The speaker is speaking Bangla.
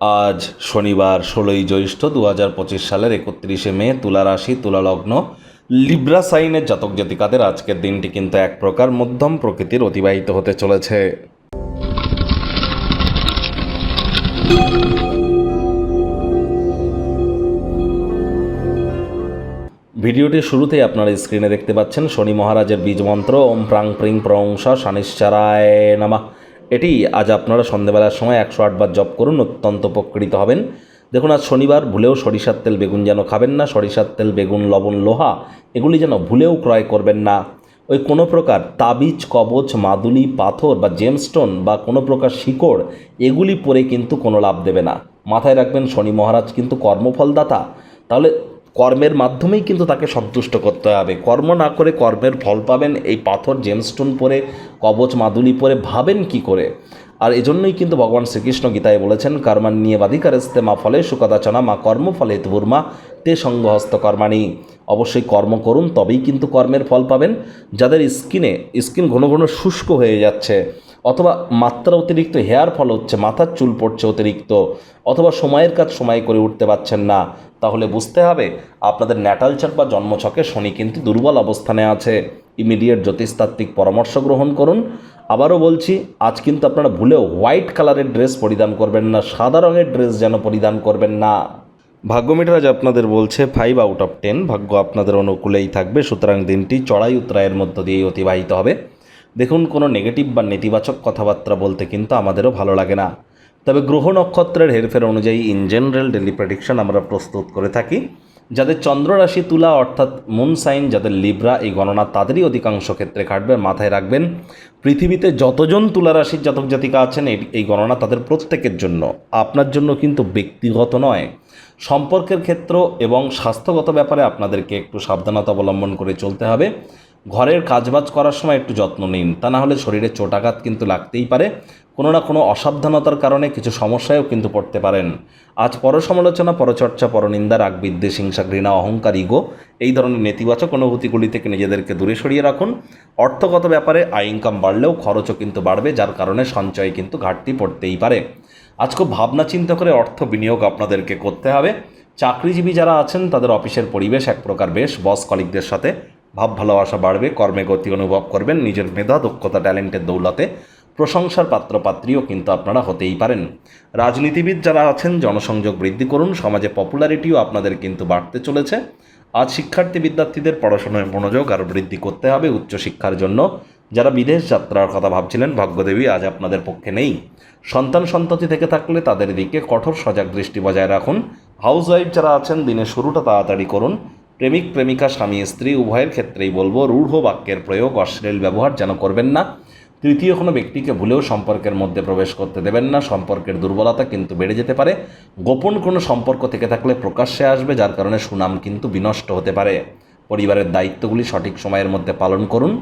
আজ শনিবার ষোলোই জ্যৈষ্ঠ দু হাজার পঁচিশ সালের একত্রিশে মে তুলা রাশি, তুলা লগ্ন, লিব্রা সাইনের জাতক জাতিকাদের আজকের দিনটি কিন্তু এক প্রকার মধ্যম প্রকৃতির অতিবাহিত হতে চলেছে। ভিডিওটির শুরুতেই আপনারা স্ক্রিনে দেখতে পাচ্ছেন শনি মহারাজের বীজ মন্ত্র ওম প্রাং প্রিং প্রংস শানিশ্চারায় নামা। এটি আজ আপনারা সন্ধেবেলার সময় একশো আটবার জপ করুন, অত্যন্ত উপকৃত হবেন। দেখুন, আজ শনিবার, ভুলেও সরিষার তেল বেগুন যেন খাবেন না, সরিষার তেল, বেগুন, লবণ, লোহা, এগুলি যেন ভুলেও ক্রয় করবেন না। ওই কোনো প্রকার তাবিজ, কবচ, মাদুলি, পাথর বা জেমস্টোন বা কোনো প্রকার শিকড়, এগুলি পরে কিন্তু কোনো লাভ দেবে না। মাথায় রাখবেন, শনি মহারাজ কিন্তু কর্মফলদাতা। তাহলে কর্মের মাধ্যমেই কিন্তু তাকে সন্তুষ্ট করতে হবে। কর্ম না করে কর্মের ফল পাবেন, এই পাথর জেমস্টোন পরে, কবচ মাদুলি পরে ভাবেন কি করে? আর এজন্যই কিন্তু ভগবান শ্রীকৃষ্ণ গীতায় বলেছেন কর্মান নিয়ে বাধিকারস্তে মা ফলে সুকদাচনা মা কর্মফলে তুর্মা তে সঙ্গহস্ত কর্মাণী। অবশ্যই কর্ম করুন, তবেই কিন্তু কর্মের ফল পাবেন। যাদের স্কিনে, স্কিন ঘন ঘন শুষ্ক হয়ে যাচ্ছে, অথবা মাত্রা অতিরিক্ত, হেয়ার ফল হচ্ছে, মাথার চুল পড়ছে অতিরিক্ত, অথবা সময়ের কাজ সময় করে উঠতে পারছেন না তাহলে বুঝতে হবে আপনাদের ন্যাটালচার বা জন্মছকে শনি কিন্তু দুর্বল অবস্থানে আছে। ইমিডিয়েট জ্যোতিষতাত্ত্বিক পরামর্শ গ্রহণ করুন। আবারও বলছি, আজ কিন্তু আপনারা ভুলেও হোয়াইট কালারের ড্রেস পরিধান করবেন না, সাদা রঙের ড্রেস যেন পরিধান করবেন না। ভাগ্য মিটারাজ আপনাদের বলছে ফাইভ আউট অফ টেন ভাগ্য আপনাদের অনুকূলেই থাকবে, সুতরাং দিনটি চড়াই উত্তরায়ের মধ্য দিয়েই অতিবাহিত হবে। দেখুন, কোনো নেগেটিভ বা নেতিবাচক কথাবার্তা বলতে কিন্তু আমাদেরও ভালো লাগে না। তবে গ্রহ নক্ষত্রের হেরফের অনুযায়ী ইন জেনারেল ডেলি প্রেডিকশন আমরা প্রস্তুত করে থাকি। যাদের চন্দ্র রাশি তুলা অর্থাৎ মুন সাইন যাদের লিব্রা এই গণনা তাদেরই অধিকাংশ ক্ষেত্রে খাটবে মাথায় রাখবেন। পৃথিবীতে যতজন তুলা রাশির জাতক জাতিকা আছেন এই গণনা তাদের প্রত্যেকের জন্য, আপনার জন্য কিন্তু ব্যক্তিগত নয়। সম্পর্কের ক্ষেত্র এবং স্বাস্থ্যগত ব্যাপারে আপনাদেরকে একটু সাবধানতা অবলম্বন করে চলতে হবে। ঘরের কাজবাজ করার সময় একটু যত্ন নিন। তা না হলে শরীরে চোটাঘাত কিন্তু লাগতেই পারে। কোনো না কোনো অসাবধানতার কারণে কিছু সমস্যায়ও কিন্তু পড়তে পারেন। আজ পরসমালোচনা, পরচর্চা, পরনিন্দা রাগ বিদ্বেষ হিংসা, ঘৃণা, অহংকার, ইগো এই ধরনের নেতিবাচক অনুভূতিগুলি থেকে নিজেদেরকে দূরে সরিয়ে রাখুন। অর্থগত ব্যাপারে আয় ইনকাম বাড়লেও খরচও কিন্তু বাড়বে, যার কারণে সঞ্চয়ে কিন্তু ঘাটতি পড়তেই পারে। আজ খুব ভাবনা চিন্তা করে অর্থ বিনিয়োগ আপনাদেরকে করতে হবে। চাকরিজীবী যারা আছেন, তাদের অফিসের পরিবেশ এক প্রকার বেশ। বস কলিকদের সাথে ভাব, ভালোবাসা বাড়বে, কর্মে গতি অনুভব করবেন, নিজের মেধা, দক্ষতা, ট্যালেন্টের দৌলতে প্রশংসার পাত্রপাত্রীও কিন্তু আপনারা হতেই পারেন। রাজনীতিবিদ যারা আছেন, জনসংযোগ বৃদ্ধি করুন, সমাজে পপুলারিটিও আপনাদের কিন্তু বাড়তে চলেছে। আজ শিক্ষার্থী বিদ্যার্থীদের পড়াশোনায় মনোযোগ আরও বৃদ্ধি করতে হবে উচ্চশিক্ষার জন্য। যারা বিদেশ যাত্রার কথা ভাবছিলেন, ভাগ্যদেবী আজ আপনাদের পক্ষে নেই। সন্তান সন্ততি থেকে থাকলে তাদের দিকে কঠোর সজাগ দৃষ্টি বজায় রাখুন। হাউস ওয়াইফ যারা আছেন, দিনের শুরুটা তাড়াতাড়ি করুন। প্রেমিক, প্রেমিকা, স্বামী, স্ত্রী, উভয়ের ক্ষেত্রেই বলব, রূঢ় বাক্যের প্রয়োগ, অশ্লীল ব্যবহার যেন করবেন না। তৃতীয় কোনো ব্যক্তিকে ভুলেও সম্পর্কের মধ্যে প্রবেশ করতে দেবেন না। সম্পর্কের দুর্বলতা কিন্তু বেড়ে যেতে পারে। গোপন কোনো সম্পর্ক থেকে থাকলে প্রকাশ্যে আসবে, যার কারণে সুনাম কিন্তু বিনষ্ট হতে পারে। পরিবারের দায়িত্বগুলি সঠিক সময়ের মধ্যে পালন করুন।